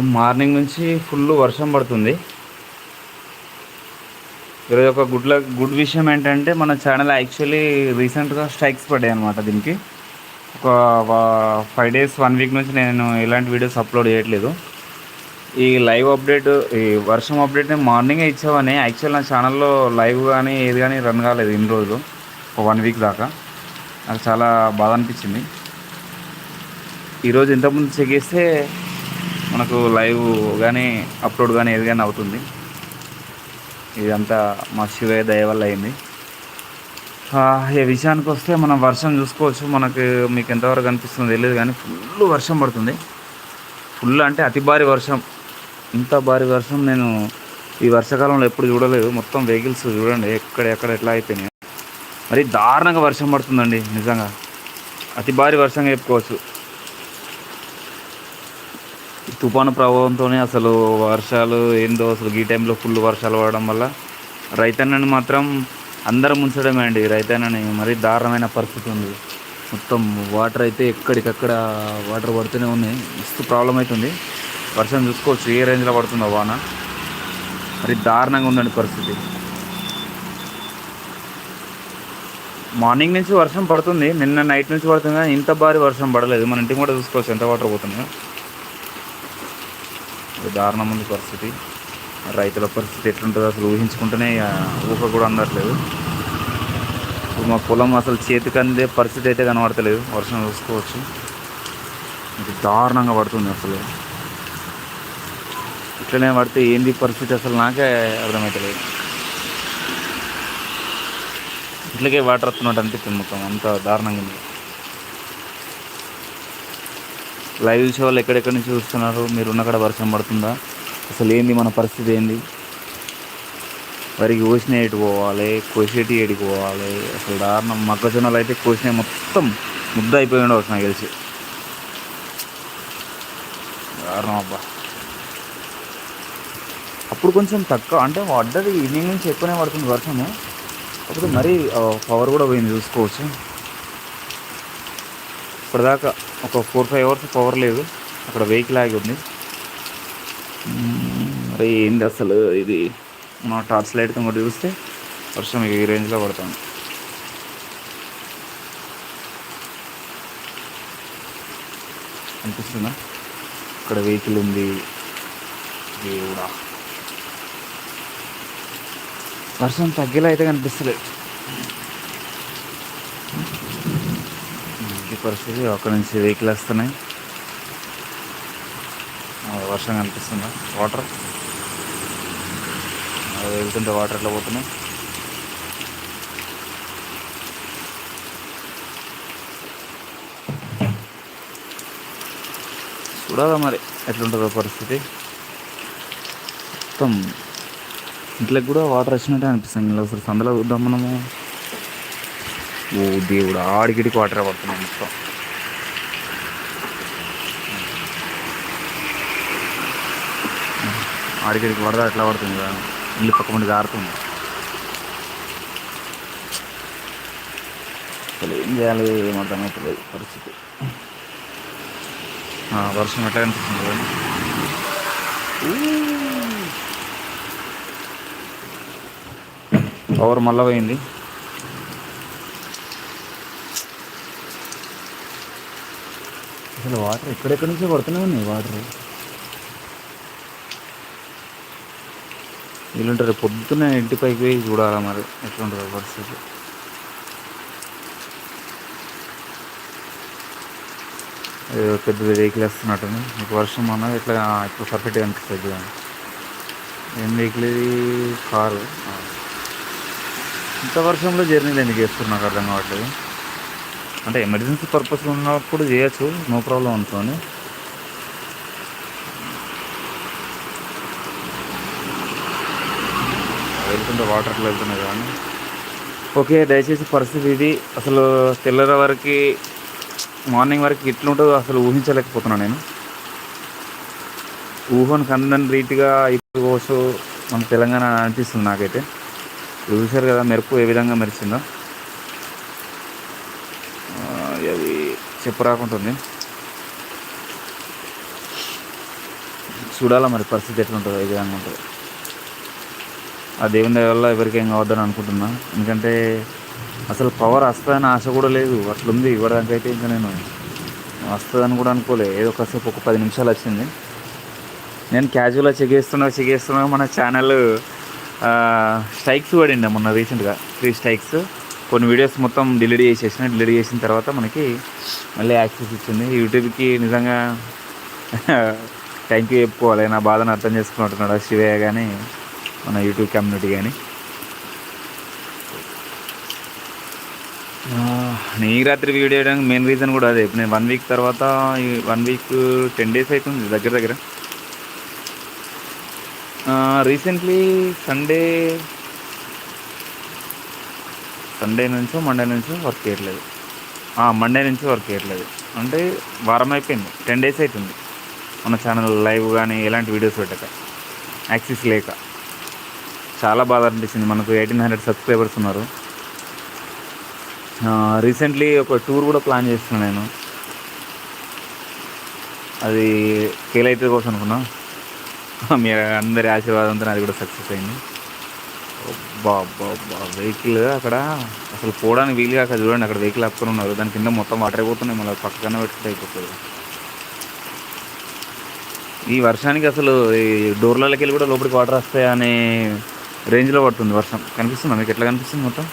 Morning నుంచి full వర్షం పడుతుంది. ఈరోజు ఒక గుడ్ లక్ గుడ్ విషయం ఏంటంటే మన ఛానల్ యాక్చువల్లీ రీసెంట్గా స్ట్రైక్స్ పడ్డాయి అనమాట దీనికి. ఒక ఫైవ్ డేస్ వన్ వీక్ నుంచి నేను ఎలాంటి వీడియోస్ అప్లోడ్ చేయట్లేదు. ఈ లైవ్ అప్డేట్ ఈ వర్షం అప్డేట్ నేను మార్నింగే ఇచ్చామని యాక్చువల్ నా ఛానల్లో లైవ్ కానీ ఏది కానీ రన్ కాలేదు ఇన్ని రోజులు. ఒక వన్ వీక్ దాకా. నాకు చాలా బాధ అనిపించింది. ఈరోజు ఇంతకుముందు చెక్ చేస్తే మనకు లైవ్ కానీ అప్లోడ్ కానీ ఏది కానీ అవుతుంది. ఇదంతా మా శివయ్య దయ వల్ల అయింది. ఈ విషయానికి వస్తే మనం వర్షం చూసుకోవచ్చు. మనకు మీకు ఎంతవరకు అనిపిస్తుందో తెలియదు కానీ ఫుల్ వర్షం పడుతుంది. ఫుల్ అంటే అతి భారీ వర్షం. ఇంత భారీ వర్షం నేను ఈ వర్షాకాలంలో ఎప్పుడు చూడలేదు. మొత్తం వెహికల్స్ చూడండి ఎక్కడ ఎక్కడ ఎట్లా అయిపోయినాయి. మరి దారుణంగా వర్షం పడుతుందండి నిజంగా. అతి భారీ వర్షంగా చెప్పుకోవచ్చు. తుఫాను ప్రభావంతోనే అసలు వర్షాలు ఏందో అసలు ఈ టైంలో ఫుల్ వర్షాలు పడడం వల్ల రైతన్నని మాత్రం అందరం ముంచడమే అండి రైతన్నని. మరీ దారుణమైన పరిస్థితి ఉంది. మొత్తం వాటర్ అయితే ఎక్కడికక్కడ వాటర్ పడుతూనే ఉన్నాయి మస్తు ప్రాబ్లం అవుతుంది వర్షం చూసుకోవచ్చు ఏ రేంజ్లో పడుతుందో వాన. మరి దారుణంగా ఉందండి పరిస్థితి. మార్నింగ్ నుంచి వర్షం పడుతుంది. నిన్న నైట్ నుంచి పడుతుంది కానీ ఇంత భారీ వర్షం పడలేదు. మన ఇంటికి కూడా చూసుకోవచ్చు ఎంత వాటర్ పోతుందో దారుణం ఉంది పరిస్థితి. రైతుల పరిస్థితి ఎట్లుంటుందో అసలు ఊహించుకుంటేనే ఊహ కూడా అందట్లేదు. ఇప్పుడు మా పొలం అసలు చేతికి అందే పరిస్థితి అయితే కనబడతలేదు. వర్షం చూసుకోవచ్చు. ఇది దారుణంగా పడుతుంది అసలు. ఇట్లనే పడితే ఏంది పరిస్థితి అసలు నాకే అర్థమవుతలేదు ఇట్లకే వాటర్ వస్తున్నట్టు అనిపిస్తుంది మొత్తం. అంత దారుణంగా ఉంది. లైవ్ చూసే వాళ్ళు ఎక్కడెక్కడి నుంచి చూస్తున్నారు? మీరు ఉన్నక్కడ వర్షం పడుతుందా? అసలు ఏంది మన పరిస్థితి ఏంది? వరికి కోసిన ఎటు పోవాలి? కోసేటి ఎడికి పోవాలి? అసలు దారుణం. మొక్కజొన్నలు అయితే కోసినవి మొత్తం ముద్ద అయిపోయి ఉండవచ్చు నాకు తెలిసి. దారుణం అబ్బా. అప్పుడు కొంచెం తక్కువ అంటే పడ్డది ఈవినింగ్ నుంచి ఎక్కువనే పడుతుంది వర్షము. అప్పుడు మరీ పవర్ కూడా పోయింది చూసుకోవచ్చు. ఇప్పటిదాకా ఒక ఫోర్ ఫైవ్ అవర్స్ పవర్ లేదు. అక్కడ వెహికల్ ఆగి ఉంది. మరి ఏంది అసలు ఇది? మన టార్చ్ లైట్ కూడా చూస్తే వర్షం ఈ రేంజ్లో పడుతుంది. అనిపిస్తుందా? ఇక్కడ వెహికల్ ఉంది. దేవుడా. వర్షం తగ్గేలా అయితే కనిపిస్తలేదు. ఈ పరిస్థితి అక్కడ నుంచి వెహికల్ వస్తున్నాయి. వర్షం కనిపిస్తుందా. వాటర్. వెళ్తుంటే వాటర్ ఎట్లా పోతున్నాయి. చూడాలా మరి ఎట్లుంటుందో పరిస్థితి. మొత్తం ఇంట్లోకి కూడా వాటర్ వచ్చినట్టే అనిపిస్తుంది. ఇలా అసలు సందులో చూద్దాం మనము. ఓ దేవుడు ఆడికిడికి వాటర్ పడుతున్నాం మొత్తం. ఆడికిడికి వరద ఎట్లా పడుతుంది కదా? ఇల్లు పక్క ముందు జారుతుంది. అసలు ఏం చేయాలి? ఏం అవుతుంది పరిస్థితి. వర్షం ఎట్లా కనిపిస్తుంది కదా? పవర్ మళ్ళా పోయింది. అసలు వాటర్ ఎక్కడెక్కడి నుంచో పడుతూనే ఉన్నాయి వాటర్? వీళ్ళుంటారు పొద్దున్న ఇంటి పైకి పోయి చూడాలా మరి ఎట్లుంటుందో పరిస్థితి. పెద్ద వెహికల్ వస్తున్నట్టుంది మీకు వర్షం అన్నది ఇట్లా ఇప్పుడు పర్ఫెక్ట్గా అనిపిస్తుంది ఏం వెహికల్ ఇది? కారు. ఇంత వర్షంలో జర్నీలు ఎందుకు చేస్తున్నారు అర్థం కావట్లేదు. అంటే ఎమర్జెన్సీ పర్పస్ ఉన్నప్పుడు చేయొచ్చు. నో ప్రాబ్లం అనుకోని వెళ్తుంటే వాటర్ అట్లా వెళ్తున్నాయి కానీ ఓకే దయచేసి పరిస్థితి ఇది. అసలు తెల్లర వరకు మార్నింగ్ వరకు ఎట్లుంటుందో అసలు ఊహించలేకపోతున్నాను నేను. ఊహను కందని రీతిగా ఇప్పుడు కోసు మన తెలంగాణ అనిపిస్తుంది నాకైతే. చూశారు కదా మెరుపు ఏ విధంగా మెరిచిందో ఆ, అది చెప్పు రాకుంటుంది చూడాలా మరి పరిస్థితి ఎట్లుంటుందో ఏ విధంగా ఉంటుంది. ఆ దేవుని దయ వల్ల ఎవరికి ఏం కావద్దని అనుకుంటున్నా. ఎందుకంటే అసలు పవర్ వస్తుందని ఆశ కూడా లేదు. అట్లుంది ఇవ్వడానికైతే ఇంకా నేను వస్తుందని కూడా అనుకోలే. ఏదో కాసేపు ఒక పది నిమిషాలు వచ్చింది. నేను క్యాజువల్గా చెక్ చేస్తున్నా చెక్ చేస్తున్నా మన ఛానల్ స్ట్రైక్స్ పడిండే మొన్న రీసెంట్గా త్రీ స్ట్రైక్స్ కొన్ని వీడియోస్ మొత్తం డిలీట్ చేసేసిన డిలీట్ చేసిన తర్వాత మనకి మళ్ళీ యాక్సెస్ ఇచ్చింది. యూట్యూబ్కి నిజంగా థ్యాంక్ యూ చెప్పుకోవాలి. నా బాధను అర్థం చేసుకున్నట్టున్నాడు శివయ్య కానీ మన యూట్యూబ్ కమ్యూనిటీ కానీ నీ రాత్రి వీడియో చేయడానికి మెయిన్ రీజన్ కూడా అదే. నేను వన్ వీక్ తర్వాత వన్ వీక్ టెన్ డేస్ అవుతుంది దగ్గర దగ్గర. రీసెంట్లీ సండే సండే నుంచో మండే నుంచో వర్క్ చేయట్లేదు. మండే నుంచి వర్క్ చేయట్లేదు. అంటే వారం అయిపోయింది. టెన్ డేస్ అవుతుంది మన ఛానల్ లైవ్ కానీ ఎలాంటి వీడియోస్ పెట్టక. యాక్సెస్ లేక. చాలా బాధ అనిపించింది మనకు ఎయిటీన్ హండ్రెడ్ సబ్స్క్రైబర్స్ ఉన్నారు. రీసెంట్లీ ఒక టూర్ కూడా ప్లాన్ చేస్తున్నాను నేను. అది ఫెయిల్ అవుతుంది కోసం అనుకున్నా. మీ అందరి ఆశీర్వాదంతో అది కూడా సక్సెస్ అయింది. బా వెహికల్ అక్కడ అసలు పోవడానికి వీలు కాక చూడండి అక్కడ వెహికల్ ఆపుకొని ఉన్నారు. దాని కింద మొత్తం వాటర్ అయిపోతున్నాయి మళ్ళీ పక్కన పెట్టుకుంటే అయిపోతుంది. ఈ వర్షానికి అసలు ఈ డోర్లకి వెళ్ళి కూడా లోపలికి వాటర్ వస్తాయి అనే రేంజ్లో పడుతుంది వర్షం. కనిపిస్తుందా మీకు? ఎట్లా కనిపిస్తుంది మొత్తం?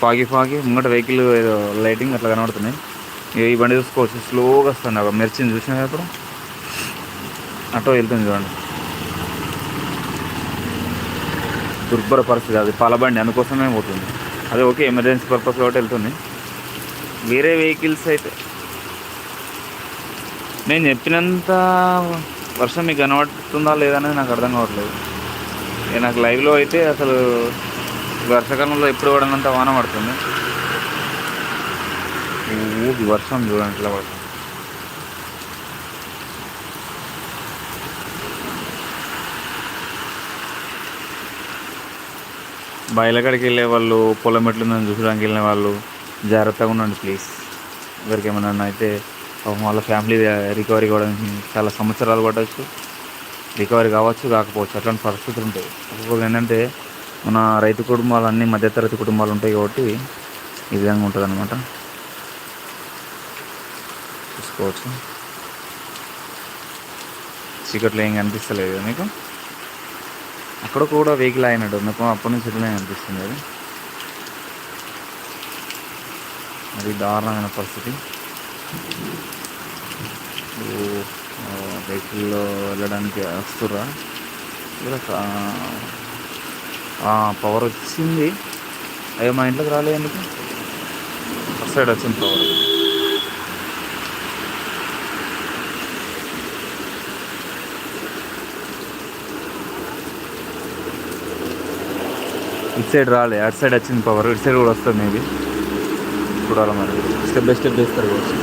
ఫాగి ఫాగి ముంగట వెహికల్ ఏదో లైటింగ్ అట్లా కనబడుతున్నాయి. ఇక ఈ బండి చూసుకోవచ్చు. స్లోగా వస్తుంది. అక్కడ మెరిచింది. చూసినప్పుడు అటో వెళ్తుంది చూడండి. దుర్భర పరిస్థితి అది పాలబండి అందుకోసమే పోతుంది. అదే ఓకే ఎమర్జెన్సీ పర్పస్ కాబట్టి వెళ్తుంది. వేరే వెహికల్స్ అయితే నేను చెప్పినంత వర్షం మీకు కనబడుతుందా లేదా అనేది నాకు అర్థం కావట్లేదు. నాకు లైవ్లో అయితే అసలు వర్షాకాలంలో ఎప్పుడు పడనంత వాన పడుతుంది. ఊగి వర్షం చూడండి ఇట్లా పడుతుంది. బయలకాడికి వెళ్ళే వాళ్ళు పొలం ఎట్లుందని చూసడానికి వెళ్ళిన వాళ్ళు జాగ్రత్తగా ఉండండి ప్లీజ్ ఎవరికి ఏమన్నా అయితే వాళ్ళ ఫ్యామిలీ రికవరీ uh, కావడానికి చాలా సంవత్సరాలు పట్టవచ్చు రికవరీ కావచ్చు కాకపోవచ్చు అట్లాంటి పరిస్థితులు ఉంటాయి. ఒక్కొక్కరు ఏంటంటే మన రైతు కుటుంబాలు అన్నీ మధ్యతరగతి కుటుంబాలు ఉంటాయి కాబట్టి ఈ విధంగా ఉంటుంది అనమాట చూసుకోవచ్చు. చీకట్లో ఏం కనిపిస్తలేదు మీకు? అక్కడ కూడా వెహికల్ అయినట్టు నాకు అప్పటి నుంచి ఇట్లనే అనిపిస్తుంది అది. అది దారుణమైన పరిస్థితి. వెహికల్లో వెళ్ళడానికి వస్తురా పవర్ వచ్చింది. అయ్యో మా ఇంట్లోకి రాలేదు ఎందుకు? ఫస్ట్ సైడ్ వచ్చింది పవర్ ఇటు సైడ్ రాలే అటు సైడ్ వచ్చింది పవర్ ఇటు సైడ్ కూడా వస్తుంది మేబీ చూడాలి మరి. స్టెప్ బై స్టెప్ చేస్తారు కావచ్చు.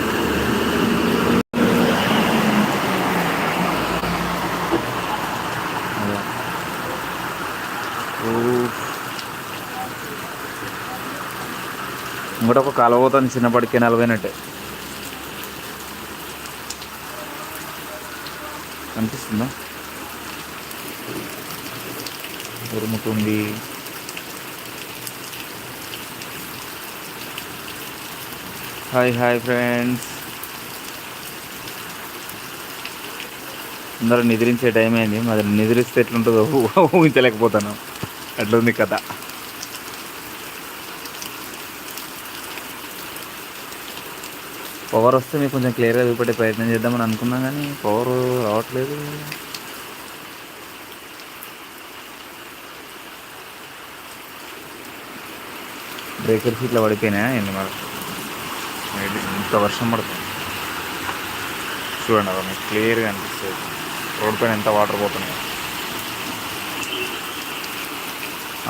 ఇంకోటి ఒక కాలువ పోతుంది చిన్నప్పటి కెనాల్ పోయినట్టే కనిపిస్తుందా ఉరుముతుంది హాయ్ హాయ్ ఫ్రెండ్స్. అందరూ నిద్రించే టైం అయింది మరి నిద్రిస్తే ఎట్లుంటుందో ఊహించలేకపోతాను అట్లుంది కథ. పవర్ వస్తే మీకు కొంచెం క్లియర్గా చూపెట్టే ప్రయత్నం చేద్దామని అనుకున్నాం కానీ పవర్ రావట్లేదు. బ్రేకర్స్ ఇట్లా పడిపోయినాయా ఏంది మరి? మేబీ ఇంత వర్షం పడుతుంది. చూడండి అవి మీకు క్లియర్గా అనిపిస్తుంది. రోడ్ పైన ఎంత వాటర్ పోతున్నాయి.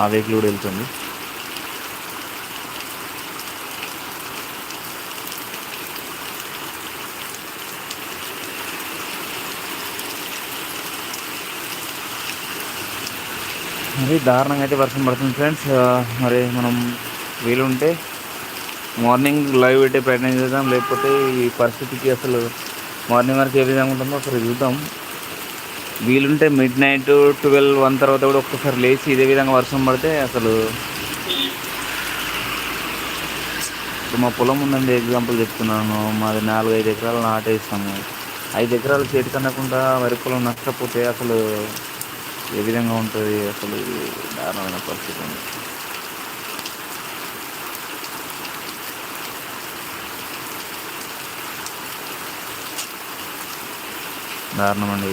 ఆ వెహికల్ కూడా వెళ్తుంది. మరి దారుణంగా అయితే వర్షం పడుతుంది ఫ్రెండ్స్ మరి మనం వీలుంటే మార్నింగ్ లైవ్ పెట్టే ప్రయత్నం చేద్దాం లేకపోతే ఈ పరిస్థితికి అసలు మార్నింగ్ వరకు ఏ విధంగా ఉంటుందో ఒకసారి చూద్దాం. వీలుంటే మిడ్ నైట్ ట్వెల్వ్ వన్ తర్వాత కూడా ఒక్కసారి లేచి ఇదే విధంగా వర్షం పడితే అసలు ఇప్పుడు మా పొలం ఉందండి ఎగ్జాంపుల్ చెప్తున్నాను. మాది నాలుగు ఐదు ఎకరాలు నాటేస్తాము. ఐదు ఎకరాలు చేతి కనకుండా వరి పొలం నష్టపోతే అసలు ఏ విధంగా ఉంటుంది? అసలు దారుణమైన పరిస్థితి. ఉంది దారుణం అండి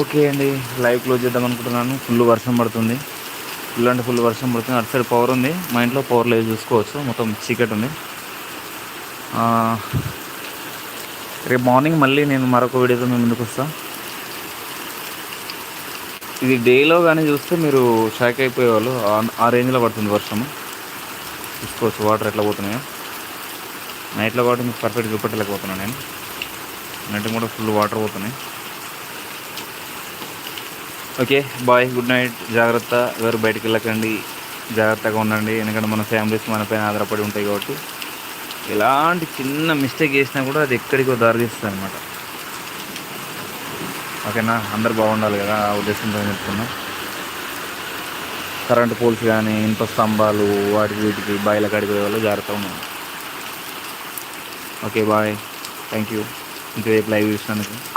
ఓకే అండి లైవ్ క్లోజ్ చేద్దాం అనుకుంటున్నాను. ఫుల్ వర్షం పడుతుంది. ఫుల్ అంటే ఫుల్ వర్షం పడుతుంది. అటు సైడ్ పవర్ ఉంది. మా ఇంట్లో పవర్ లేదు చూసుకోవచ్చు. మొత్తం చీకటి ఉంది. రేపు మార్నింగ్ మళ్ళీ నేను మరొక వీడియోతో మేము ముందుకు వస్తాను ఇది డేలో కానీ చూస్తే మీరు షాక్ అయిపోయేవాళ్ళు. ఆ రేంజ్లో పడుతుంది వర్షము. చూసుకోవచ్చు వాటర్ ఎట్లా పోతున్నాయో. నైట్లో కాబట్టి మీకు పర్ఫెక్ట్ చూపెట్టలేకపోతున్నాను నేను. నైట్ కూడా ఫుల్ వాటర్ పోతున్నాయి. ఓకే బాయ్ గుడ్ నైట్ జాగ్రత్త ఎవరు బయటికి వెళ్ళకండి జాగ్రత్తగా ఉండండి ఎందుకంటే మన ఫ్యామిలీస్ మన పైన ఆధారపడి ఉంటాయి కాబట్టి. ఎలాంటి చిన్న మిస్టేక్ చేసినా కూడా అది ఎక్కడికో దారితీస్తుంది అనమాట ఓకేనా? అందరు బాగుండాలి కదా ఆ ఉద్దేశంతో చెప్తున్నా. కరెంట్ పోల్స్ కానీ ఇనుప స్తంభాలు వాటికి వీటికి బాయిల కాడికి వాళ్ళు జాగ్రత్తగా ఉన్నాను ఓకే బాయ్. Thank you. ఇంతసేపు లైవ్ చూసినందుకు